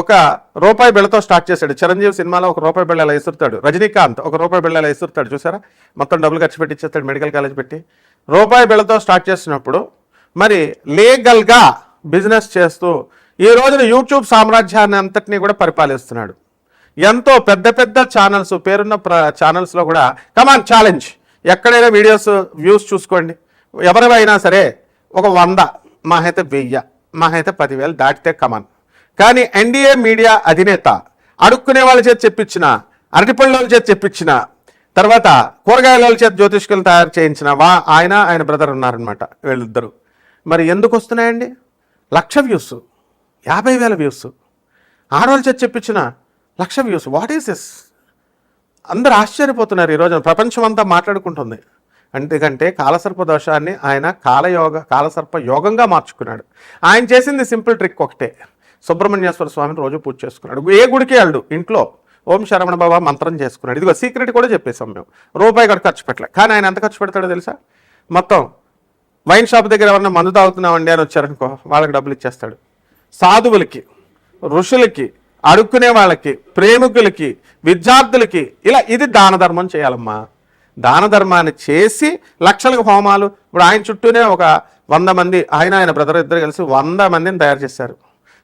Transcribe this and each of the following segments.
ఒక రూపాయి బిళ్ళతో స్టార్ట్ చేశాడు. చిరంజీవి సినిమాలో ఒక రూపాయి బిళ్ళ ఇలా ఇసురుతాడు? రజనీకాంత్ ఒక రూపాయి బిళ్ళ ఇలా ఇసురుతాడు చూసారా? మొత్తం డబ్బులు ఖర్చు పెట్టి ఇచ్చేస్తాడు మెడికల్ కాలేజ్ పెట్టి. రూపాయి బిళ్ళతో స్టార్ట్ చేసినప్పుడు మరి లీగల్గా బిజినెస్ చేస్తూ ఈ రోజున యూట్యూబ్ సామ్రాజ్యాన్ని అంతటినీ కూడా పరిపాలిస్తున్నాడు. ఎంతో పెద్ద పెద్ద ఛానల్స్ పేరున్న ప్ర ఛానల్స్లో కూడా కమాన్ ఛాలెంజ్ ఎక్కడైనా వీడియోస్ వ్యూస్ చూసుకోండి. ఎవరివైనా సరే ఒక వంద మా వెయ్యి మా అయితే పదివేలు దాటితే కమాన్ కానీ ఎన్డీఏ మీడియా అధినేత అడుక్కునే వాళ్ళ చేత చెప్పించిన అరటిపళ్ళ చేతి చేత చెప్పించిన తర్వాత కూరగాయల చేతి చేత జ్యోతిష్కులు తయారు చేయించిన వా ఆయన ఆయన బ్రదర్ ఉన్నారనమాట వీళ్ళిద్దరు. మరి ఎందుకు వస్తున్నాయండి? లక్ష వ్యూస్ యాభై వేల వ్యూస్. ఆడవాళ్ళ చేత చెప్పించిన lakh views. What is this అందరూ ఆశ్చర్యపోతున్నారు ఈరోజు ప్రపంచం అంతా మాట్లాడుకుంటుంది. ఎందుకంటే కాలసర్ప దోషాన్ని ఆయన కాలయోగ కాలసర్ప యోగంగా మార్చుకున్నాడు. ఆయన చేసింది సింపుల్ ట్రిక్ ఒకటే. సుబ్రహ్మణ్యేశ్వర స్వామిని రోజు పూజ చేసుకున్నాడు. ఏ గుడికి వెళ్ళడు? ఇంట్లో. ఓం శరవణ బాబా మంత్రం చేసుకున్నాడు. ఇదిగో సీక్రెట్ కూడా చెప్పేసాం మేము. రూపాయి కూడా ఖర్చు పెట్టలే. కానీ ఆయన ఎంత ఖర్చు పెడతాడో తెలుసా? మొత్తం వైన్ షాప్ దగ్గర ఎవరన్నా మందు తాగుతున్నామండి అని వచ్చారనుకో వాళ్ళకి డబ్బులు ఇచ్చేస్తాడు. సాధువులకి ఋషులకి అడుక్కునే వాళ్ళకి ప్రేమికులకి విద్యార్థులకి ఇలా ఇది దాన ధర్మం చేయాలమ్మా. దాన ధర్మాన్ని చేసి లక్షలకు హోమాలు. ఇప్పుడు ఆయన చుట్టూనే ఒక వంద మంది ఆయన ఆయన బ్రదర్ ఇద్దరు కలిసి వంద మందిని తయారు చేశారు.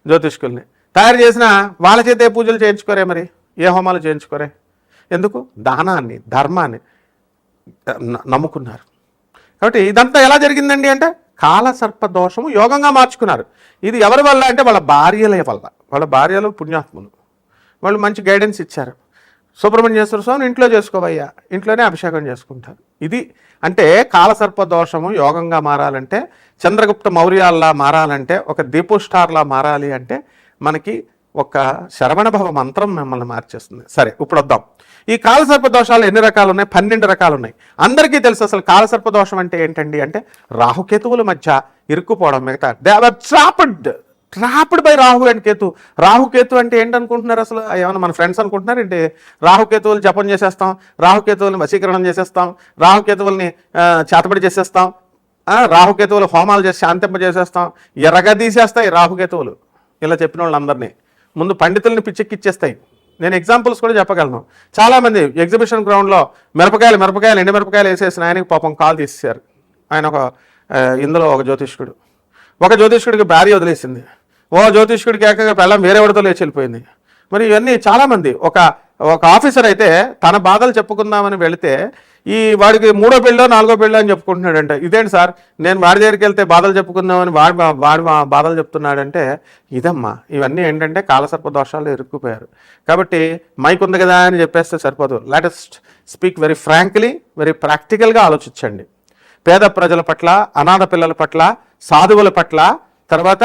జ్యోతిష్కుల్ని. తయారు చేసిన వాళ్ళ చేతే పూజలు చేయించుకోరే మరి? ఏ హోమాలు చేయించుకోరే? ఎందుకు? దానాన్ని ధర్మాన్ని నమ్ముకున్నారు. కాబట్టి ఇదంతా ఎలా జరిగిందండి అంటే కాలసర్ప దోషము యోగంగా మార్చుకున్నారు. ఇది ఎవరి వల్ల అంటే వాళ్ళ భార్యల వల్ల. వాళ్ళ భార్యలు పుణ్యాత్ములు. వాళ్ళు మంచి గైడెన్స్ ఇచ్చారు. సుబ్రహ్మణ్యేశ్వర స్వామిని ఇంట్లో చేసుకోవయ్యా. ఇంట్లోనే అభిషేకం చేసుకుంటారు. ఇది అంటే కాలసర్ప దోషము యోగంగా మారాలంటే చంద్రగుప్త మౌర్యాల్లా మారాలంటే ఒక దీపోస్టార్లా మారాలి అంటే మనకి ఒక శరవణభవ మంత్రం మిమ్మల్ని మార్చేస్తుంది. సరే ఇప్పుడు వద్దాం. ఈ కాలసర్ప దోషాలు ఎన్ని రకాలు ఉన్నాయి పన్నెండు రకాలు ఉన్నాయి అందరికీ తెలుసు అసలు కాలసర్ప దోషం అంటే ఏంటండి? అంటే రాహుకేతువుల మధ్య ఇరుక్కుపోవడం మిగతా they are trapped trapped by Rahu and Ketu. Rahu Ketu అంటే ఏంటనుకుంటున్నారు అసలు? ఏమైనా మన ఫ్రెండ్స్ అనుకుంటున్నారు? ఏంటి? రాహుకేతువులు జపం చేసేస్తాం. రాహుకేతువులను వశీకరణం చేసేస్తాం. రాహుకేతువుల్ని చేతబడి చేసేస్తాం. రాహుకేతువులు హోమాలు చేసి శాంతింప చేసేస్తాం. ఎర్రగా తీసేస్తాయి రాహుకేతువులు ఇలా చెప్పిన వాళ్ళందరినీ. ముందు పండితుల్ని పిచ్చెక్కిచ్చేస్తాయి. నేను ఎగ్జాంపుల్స్ కూడా చెప్పగలను. చాలామంది ఎగ్జిబిషన్ గ్రౌండ్లో మిరపకాయలు మిరపకాయలు ఎండి మిరపకాయలు వేసేసిన ఆయనకి పాపం కాల్ తీసేశారు. ఆయన ఒక ఇందులో ఒక జ్యోతిష్కుడు. ఒక జ్యోతిష్కుడికి భార్య వదిలేసింది. ఓ జ్యోతిష్కుడికి ఏకంగా పెళ్ళం వేరే వాడితో లేచి వెళ్ళిపోయింది. మరి ఇవన్నీ చాలామంది ఒక ఒక ఆఫీసర్ అయితే తన బాధలు చెప్పుకుందామని వెళితే ఈ వాడికి మూడో పెళ్ళో నాలుగో పెళ్ళో అని చెప్పుకుంటున్నాడంట. ఇదేంటి సార్? నేను వాడి దగ్గరికి వెళ్తే బాధలు చెప్పుకుందామని వాడి వాడి బాధలు చెప్తున్నాడంటే ఇదమ్మా. ఇవన్నీ ఏంటంటే కాలసర్ప దోషాలు ఇరుక్కుపోయారు. కాబట్టి మైక్ ఉంది కదా అని చెప్పేస్తే సరిపోదు. Latest speak very frankly very ప్రాక్టికల్గా ఆలోచించండి. పేద ప్రజల పట్ల అనాథ పిల్లల పట్ల సాధువుల పట్ల తర్వాత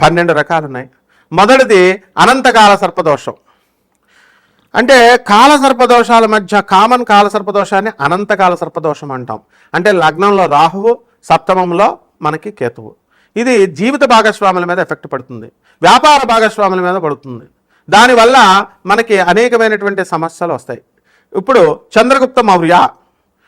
పన్నెండు రకాలు ఉన్నాయి మొదటిది అనంతకాల సర్పదోషం. అంటే కాల సర్పదోషాల మధ్య కామన్ కాల సర్పదోషాన్ని అనంతకాల సర్పదోషం అంటాం. అంటే లగ్నంలో రాహువు సప్తమంలో మనకి కేతువు. ఇది జీవిత భాగస్వాముల మీద ఎఫెక్ట్ పడుతుంది. వ్యాపార భాగస్వాముల మీద పడుతుంది. దానివల్ల మనకి అనేకమైనటువంటి సమస్యలు వస్తాయి. ఇప్పుడు చంద్రగుప్త మౌర్య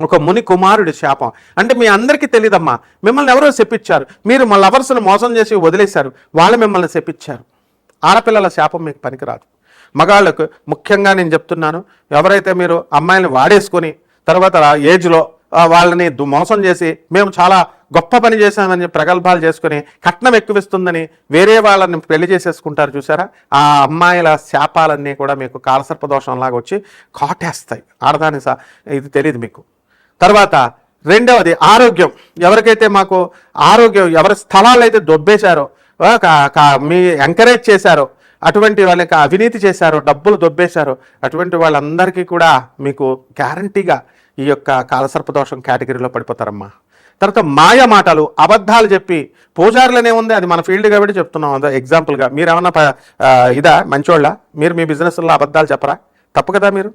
ఒక ముని కుమారుడి శాపం. అంటే మీ అందరికీ తెలియదమ్మా మిమ్మల్ని ఎవరో చెప్పించారు మీరు మా లవర్స్ను మోసం చేసి వదిలేశారు. వాళ్ళు మిమ్మల్ని చెప్పించారు ఆడపిల్లల శాపం మీకు పనికిరాదు. మగాళ్ళకు ముఖ్యంగా నేను చెప్తున్నాను ఎవరైతే మీరు అమ్మాయిని వాడేసుకొని తర్వాత ఏజ్లో వాళ్ళని దు- మోసం చేసి మేము చాలా గొప్ప పని చేశామని ప్రగల్భాలు చేసుకుని కట్నం ఎక్కువిస్తుందని వేరే వాళ్ళని పెళ్ళి చేసేసుకుంటారు చూసారా ఆ అమ్మాయిల శాపాలన్నీ కూడా మీకు కాలసర్పదోషంలాగా వచ్చి కాటేస్తాయి. ఆడదాని సా ఇది తెలియదు మీకు. తర్వాత రెండవది ఆరోగ్యం. ఎవరికైతే మాకు ఆరోగ్యం ఎవరి స్థలాలు అయితే దొబ్బేశారో కా- కా- మీ ఎంకరేజ్ చేశారో అటువంటి వాళ్ళకి అవినీతి చేశారో డబ్బులు దొబ్బేశారో అటువంటి వాళ్ళందరికీ కూడా మీకు గ్యారంటీగా ఈ యొక్క కాలసర్పదోషం కేటగిరీలో పడిపోతారమ్మా. తర్వాత మాయ మాటలు అబద్ధాలు చెప్పి పూజారులనే ఉంది అది మన ఫీల్డ్ కాబట్టి చెప్తున్నాం. అదే ఎగ్జాంపుల్గా మీరు ఏమన్నా ప- ఇదా? మంచోళ్ళ? మీరు మీ బిజినెస్లో అబద్ధాలు చెప్పరా? తప్పు కదా మీరు?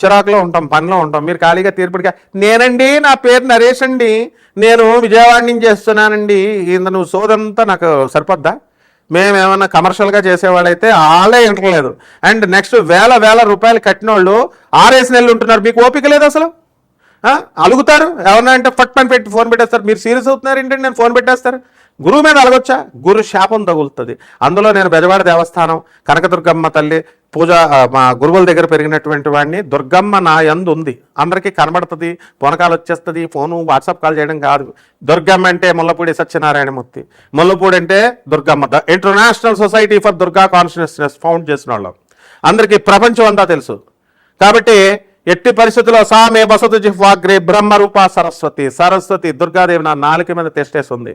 చిరాకులో ఉంటాం పనిలో ఉంటాం. మీరు ఖాళీగా తీర్పుడిగా నేనండి నా పేరు నరేష్ అండి. నేను విజయవాడ నుంచి చేస్తున్నానండి. ఇంత నువ్వు సోదంతా నాకు సరిపోద్దా? మేము ఏమన్నా కమర్షియల్గా చేసేవాళ్ళైతే ఆలే ఇంటలేదు అండ్ నెక్స్ట్ వేల వేల రూపాయలు కట్టిన వాళ్ళు ఆరేసి నెలలు ఉంటున్నారు. మీకు ఓపిక లేదు అసలు? అలుగుతారు? ఎవరన్నా అంటే ఫట్ పని పెట్టి ఫోన్ పెట్టేస్తారు. మీరు సీరియస్ అవుతున్నారు ఏంటంటే నేను ఫోన్ పెట్టేస్తారు. గురువు మీద అలగొచ్చా? గురు శాపం తగులుతుంది. అందులో నేను బెజవాడ దేవస్థానం కనకదుర్గమ్మ తల్లి పూజ మా గురువుల దగ్గర పెరిగినటువంటి వాడిని దుర్గమ్మ నా యందు ఉంది. అందరికీ కనబడుతుంది పొనకాలు వచ్చేస్తుంది ఫోను వాట్సాప్ కాల్ చేయడం కాదు. దుర్గమ్మ అంటే ముల్లపూడి సత్యనారాయణమూర్తి. ముల్లపూడి అంటే Durgamma. The international society for Durga consciousness found చేసిన వాళ్ళం అందరికీ ప్రపంచం అంతా తెలుసు. కాబట్టి ఎట్టి పరిస్థితుల్లో సామే బసతు జిహ్వాగ్రే బ్రహ్మరూప సరస్వతి సరస్వతి దుర్గాదేవి నా నాలుక మీద తెస్టేస్తుంది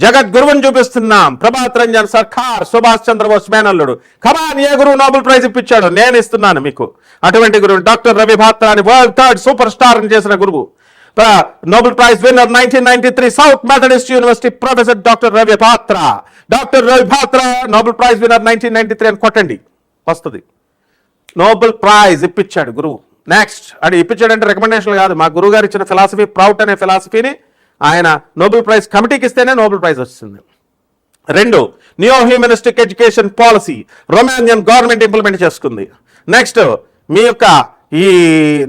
జగత్ గురువుని చూపిస్తున్నాం. ప్రభాత్ రంజన్ సర్కార్ సుభాష్ చంద్రబోస్ మేనల్లుడు. కమాన్ ఏ గురువు నోబెల్ ప్రైజ్ ఇప్పించాడు నేను ఇస్తున్నాను మీకు. అటువంటి గురువు డాక్టర్ రవి భాత్రాని వరల్డ్ థర్డ్ సూపర్ స్టార్ అని చేసిన గురువు. Nobel prize winner nineteen ninety three South Methodist University professor doctor Ravi Batra doctor Ravi Batra Nobel prize winner nineteen ninety three అని కొట్టండి. వస్తుంది. నోబెల్ ప్రైజ్ ఇప్పించాడు గురువు. నెక్స్ట్ అది ఇప్పించాడంటే రికమెండేషన్ కాదు. మా గురువు గారు ఇచ్చిన ఫిలాసఫీ ప్రౌట్ అనే ఫిలాసఫీని ఆయన నోబెల్ ప్రైజ్ కమిటీకి ఇస్తేనే నోబెల్ ప్రైజ్ వస్తుంది. రెండు new humanistic education policy Romanian government implement చేసుకుంది. నెక్స్ట్ మీ యొక్క ఈ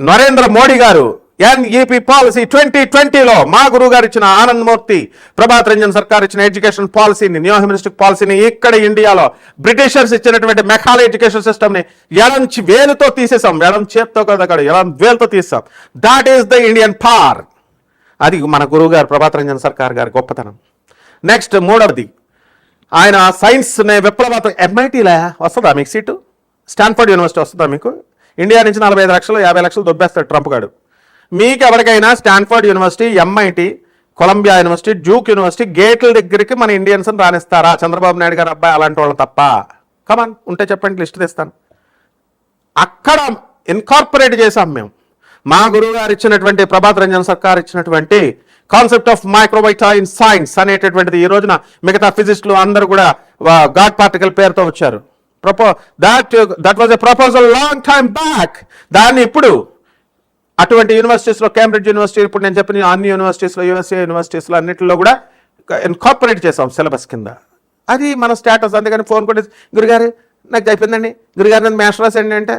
నరేంద్ర మోడీ గారు ఎన్ఈపి పాలసీ ట్వంటీ ట్వంటీలో మా గురువు గారు ఇచ్చిన ఆనంద్ మూర్తి ప్రభాత్ రంజన్ సర్కార్ ఇచ్చిన ఎడ్యుకేషన్ పాలసీని న్యూ హ్యూమనిస్టిక్ పాలసీని ఇక్కడ ఇండియాలో బ్రిటిషర్స్ ఇచ్చినటువంటి మెకాల ఎడ్యుకేషన్ సిస్టమ్ని ఎలంచి వేలుతో తీసేసాం ఎడం చేత్తో కదా అక్కడ వేలుతో తీసాం దాట్ ఈస్ ద ఇండియన్ పార్ అది మన గురువు గారు ప్రభాత్ రంజన్ సర్కార్ గారి గొప్పతనం. నెక్స్ట్ మూడవది. ఆయన సైన్స్ నే విప్లవాత్మక ఎంఐటీలా వస్తుందా మీకు సీటు? స్టాన్ఫర్డ్ యూనివర్సిటీ వస్తుందా మీకు? ఇండియా నుంచి నలభై ఐదు లక్షలు యాభై లక్షలు దొబ్బేస్తాడు ట్రంప్ గారు మీకు ఎవరికైనా Stanford university MIT Columbia university juke university గేట్ల దగ్గరికి మన ఇండియన్స్ రానిస్తారా? చంద్రబాబు నాయుడు గారు అబ్బాయి అలాంటి వాళ్ళు తప్ప. కమాన్ ఉంటే చెప్పండి లిస్ట్ తెస్తాను. అక్కడ ఇన్కార్పొరేట్ చేసాం మేము. మా గురువు గారు ఇచ్చినటువంటి ప్రభాత్ రంజన్ సర్కార్ ఇచ్చినటువంటి concept of microvita in science అనేటటువంటిది ఈ రోజున మిగతా ఫిజిస్టులు అందరూ కూడా గాడ్ పార్టికల్ పేరుతో వచ్చారు. ప్రపో that that was a proposal long time back దాన్ని ఇప్పుడు అటువంటి యూనివర్సిటీస్లో కేంబ్రిడ్జ్ యూనివర్సిటీ ఇప్పుడు నేను చెప్పిన అన్ని యూనివర్సిటీస్లో యూఎస్ఏ యూనివర్సిటీస్లో అన్నింటిలో కూడా ఇన్కార్పొరేట్ చేసాం సిలబస్ కింద. అది మన స్టేటస్ అందుకని ఫోన్ కొట్టి గురుగారు నాకు అయిపోయిందండి. గురుగారు నన్ను మ్యాథ్స్ రాసండి అంటే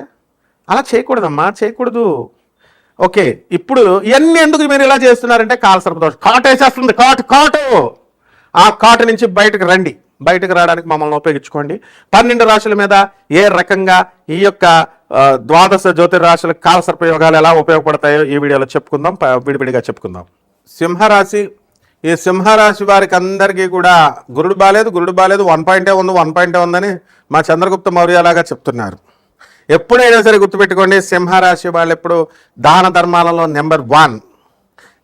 అలా చేయకూడదమ్మా చేయకూడదు. ఓకే ఇప్పుడు ఇవన్నీ ఎందుకు మీరు ఇలా చేస్తున్నారంటే కాల సర్పదోషం. కాటు వేసేస్తుంది కాటు కాటు! ఆ కాటు నుంచి బయటకు రండి. బయటకు రావడానికి మమ్మల్ని ఉపయోగించుకోండి. పన్నెండు రాశుల మీద ఏ రకంగా ఈ యొక్క ద్వాదశ జ్యోతిర్రాశుల కాల సర్పయోగాలు ఎలా ఉపయోగపడతాయో ఈ వీడియోలో చెప్పుకుందాం ప- విడివిడిగా చెప్పుకుందాం. సింహరాశి ఈ సింహరాశి వారికి అందరికీ కూడా గురుడు బాలేదు గురుడు బాలేదు వన్ పాయింటే ఉంది వన్ పాయింటే ఉందని మా చంద్రగుప్త మౌర్యలాగా చెప్తున్నారు. ఎప్పుడైనా సరే గుర్తుపెట్టుకోండి సింహరాశి వాళ్ళు ఎప్పుడు దాన ధర్మాలలో నెంబర్ వన్.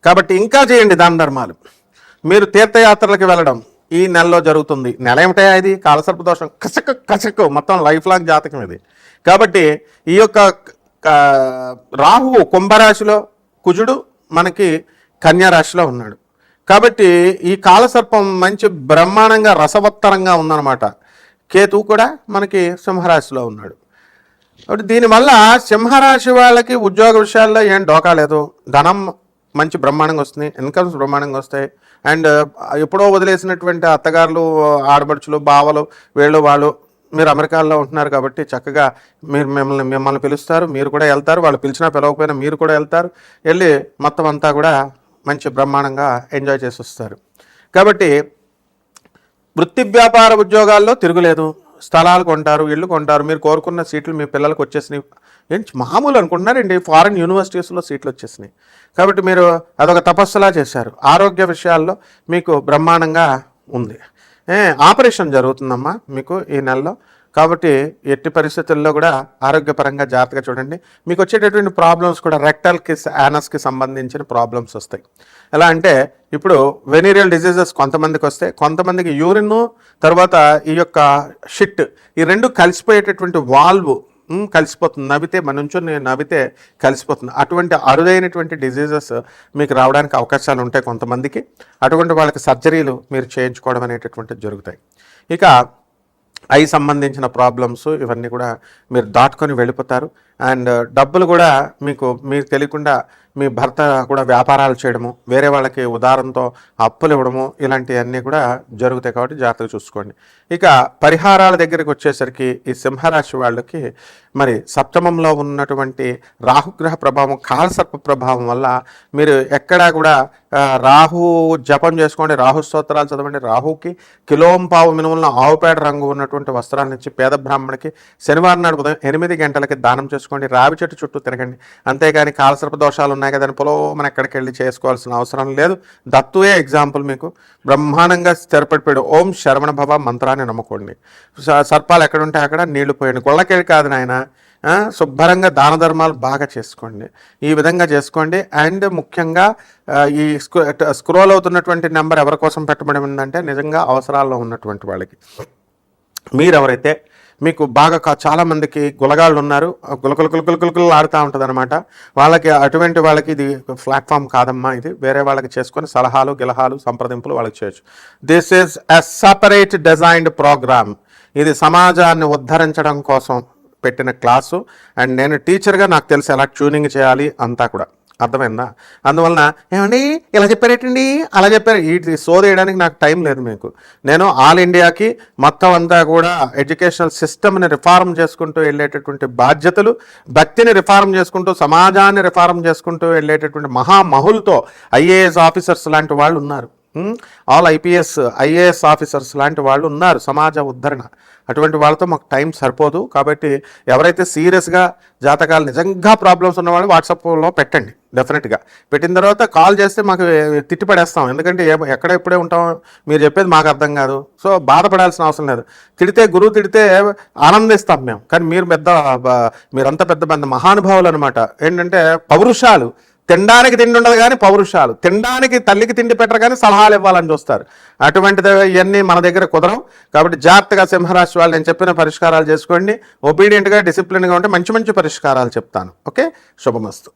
కాబట్టి ఇంకా చేయండి దాన ధర్మాలు. మీరు తీర్థయాత్రలకు వెళ్ళడం ఈ నెలలో జరుగుతుంది. నెల ఏమిటయా ఇది? కాలసర్ప దోషం. కసక కసక మొత్తం లైఫ్ లాంగ్ జాతకం ఇది. కాబట్టి ఈ యొక్క రాహువు కుంభరాశిలో కుజుడు మనకి కన్యారాశిలో ఉన్నాడు. కాబట్టి ఈ కాలసర్పం మంచి బ్రహ్మాండంగా రసవత్తరంగా ఉందన్నమాట. కేతువు కూడా మనకి సింహరాశిలో ఉన్నాడు. కాబట్టి దీనివల్ల సింహరాశి వాళ్ళకి ఉద్యోగ విషయాల్లో ఏం డోకా లేదు. ధనం మంచి బ్రహ్మాండంగా వస్తుంది ఇన్కమ్స్ బ్రహ్మాండంగా వస్తాయి. అండ్ ఎప్పుడో వదిలేసినటువంటి అత్తగారులు ఆడబడుచులు బావలు వీళ్ళు వాళ్ళు మీరు అమెరికాలో ఉంటున్నారు కాబట్టి చక్కగా మీరు మిమ్మల్ని మిమ్మల్ని పిలుస్తారు మీరు కూడా వెళ్తారు. వాళ్ళు పిలిచినా పిలవకపోయినా మీరు కూడా వెళ్తారు. వెళ్ళి మొత్తం అంతా కూడా మంచి బ్రహ్మాండంగా ఎంజాయ్ చేసి వస్తారు. కాబట్టి వృత్తి వ్యాపార ఉద్యోగాల్లో తిరుగులేదు. స్థలాలు కొంటారు ఇళ్ళు కొంటారు మీరు కోరుకున్న సీట్లు మీ పిల్లలకు వచ్చేసినాయి ఏంటి? మామూలు అనుకుంటున్నారండి ఫారిన్ యూనివర్సిటీస్లో సీట్లు వచ్చేసినాయి కాబట్టి మీరు అదొక తపస్సులా చేశారు. ఆరోగ్య విషయాల్లో మీకు బ్రహ్మాండంగా ఉంది. ఏ, ఆపరేషన్ జరుగుతుందమ్మా మీకు ఈ నెలలో? కాబట్టి ఎట్టి పరిస్థితుల్లో కూడా ఆరోగ్యపరంగా జాగ్రత్తగా చూడండి. మీకు వచ్చేటటువంటి ప్రాబ్లమ్స్ కూడా రెక్టల్కి యానస్కి సంబంధించిన ప్రాబ్లమ్స్ వస్తాయి. ఎలా అంటే ఇప్పుడు వెనీరియల్ డిజీజెస్ కొంతమందికి వస్తే కొంతమందికి యూరిన్ తర్వాత ఈ యొక్క షిట్ ఈ రెండు కలిసిపోయేటటువంటి వాల్వ్ కలిసిపోతుంది. నవ్వితే మన నుంచి నవ్వితే కలిసిపోతుంది. అటువంటి అరుదైనటువంటి డిజీజెస్ మీకు రావడానికి అవకాశాలు ఉంటాయి కొంతమందికి. అటువంటి వాళ్ళకి సర్జరీలు మీరు చేయించుకోవడం అనేటటువంటిది జరుగుతాయి. ఇక ఐ సంబంధించిన ప్రాబ్లమ్స్ ఇవన్నీ కూడా మీరు దాటుకొని వెళ్ళిపోతారు. అండ్ డబ్బులు కూడా మీకు మీకు తెలియకుండా మీ భర్త కూడా వ్యాపారాలు చేయడము వేరే వాళ్ళకి ఉదారంతో అప్పులు ఇవ్వడము ఇలాంటివన్నీ కూడా జరుగుతాయి కాబట్టి జాగ్రత్తగా చూసుకోండి. ఇక పరిహారాల దగ్గరికి వచ్చేసరికి ఈ సింహరాశి వాళ్ళకి మరి సప్తమంలో ఉన్నటువంటి రాహుగ్రహ ప్రభావం కాలసర్ప ప్రభావం వల్ల మీరు ఎక్కడా కూడా రాహు జపం చేసుకోండి రాహు స్తోత్రాలు చదవండి రాహుకి కిలోంపావు మినుములను ఆవుపేడ రంగు ఉన్నటువంటి వస్త్రాలను ఇచ్చి పేద బ్రాహ్మణికి శనివారం నాడు ఉదయం ఎనిమిది గంటలకి దానం చేసుకోండి. రావి చెట్టు చుట్టూ తిరగండి. అంతేగాని కాలసర్ప దోషాలు ఉన్నాయి కదని పొలం ఎక్కడికి వెళ్ళి చేసుకోవాల్సిన అవసరం లేదు. దత్తువే ఎగ్జాంపుల్ మీకు. బ్రహ్మాండంగా స్థిరపడిపోయాడు. ఓం శరవణ భవ మంత్రాన్ని నమ్ముకోండి. స- సర్పాలు ఎక్కడుంటే అక్కడ నీళ్ళు పోయండి. గుళ్ళకెళ్ళి కాదు నాయన. శుభ్రంగా దాన ధర్మాలు బాగా చేసుకోండి. ఈ విధంగా చేసుకోండి. అండ్ ముఖ్యంగా ఈ స్క్రో స్క్రోల్ అవుతున్నటువంటి నెంబర్ ఎవరి కోసం పెట్టబడి ఉందంటే నిజంగా అవసరాల్లో ఉన్నటువంటి వాళ్ళకి. మీరు ఎవరైతే మీకు బాగా కా- చాలా మందికి గులగాళ్ళు ఉన్నారు. ఆ గులకులు గులకులు గులకులు ఆడుతూ ఉంటుంది అనమాట వాళ్ళకి అటువంటి వాళ్ళకి ఇది ప్లాట్ఫామ్ కాదమ్మా ఇది. వేరే వాళ్ళకి చేసుకొని సలహాలు గిలహాలు సంప్రదింపులు వాళ్ళకి చేయొచ్చు. This is a separate designed programme ఇది సమాజాన్ని ఉద్ధరించడం కోసం పెట్టిన క్లాసు. అండ్ నేను టీచర్గా నాకు తెలిసి ఎలా ట్యూనింగ్ చేయాలి అంతా కూడా. అర్థమైందా? అందువలన ఏమండి? ఇలా చెప్పారేటండి? అలా చెప్పారు. ఈ సో చేయడానికి నాకు టైం లేదు మీకు. నేను ఆల్ ఇండియాకి మొత్తం అంతా కూడా ఎడ్యుకేషనల్ సిస్టమ్ని రిఫార్మ్ చేసుకుంటూ వెళ్ళేటటువంటి బాధ్యతలు భక్తిని రిఫార్మ్ చేసుకుంటూ సమాజాన్ని రిఫార్మ్ చేసుకుంటూ వెళ్ళేటటువంటి మహామహులతో ఐఏఎస్ ఆఫీసర్స్ లాంటి వాళ్ళు ఉన్నారు. ఆల్ ఐపీఎస్ ఐఏఎస్ ఆఫీసర్స్ లాంటి వాళ్ళు ఉన్నారు. సమాజ ఉద్ధరణ. అటువంటి వాళ్ళతో మాకు టైం సరిపోదు. కాబట్టి ఎవరైతే సీరియస్గా జాతకాలు నిజంగా ప్రాబ్లమ్స్ ఉన్నవాళ్ళు వాట్సాప్లో పెట్టండి. డెఫినెట్గా. పెట్టిన తర్వాత కాల్ చేస్తే మాకు తిట్టిపడేస్తాం. ఎందుకంటే ఎక్కడ ఎప్పుడే ఉంటాం మీరు చెప్పేది మాకు అర్థం కాదు. సో బాధపడాల్సిన అవసరం లేదు. తిడితే గురువు తిడితే ఆనందిస్తాం మేము. కానీ మీరు పెద్ద మీరంత మీరంతా పెద్ద పెద్ద మహానుభావులు అనమాట ఏంటంటే పౌరుషాలు. తినడానికి తిండి ఉండదు కానీ పౌరుషాలు. తినడానికి తల్లికి తిండి పెట్టరు కానీ సలహాలు ఇవ్వాలని చూస్తారు. అటువంటిది ఇవన్నీ మన దగ్గర కుదరం కాబట్టి జాగ్రత్తగా సింహరాశి వాళ్ళు నేను చెప్పిన పరిష్కారాలు చేసుకోండి. ఒబీడియంట్గా డిసిప్లిన్గా ఉంటే మంచి మంచి పరిష్కారాలు చెప్తాను. ఓకే శుభమస్తు.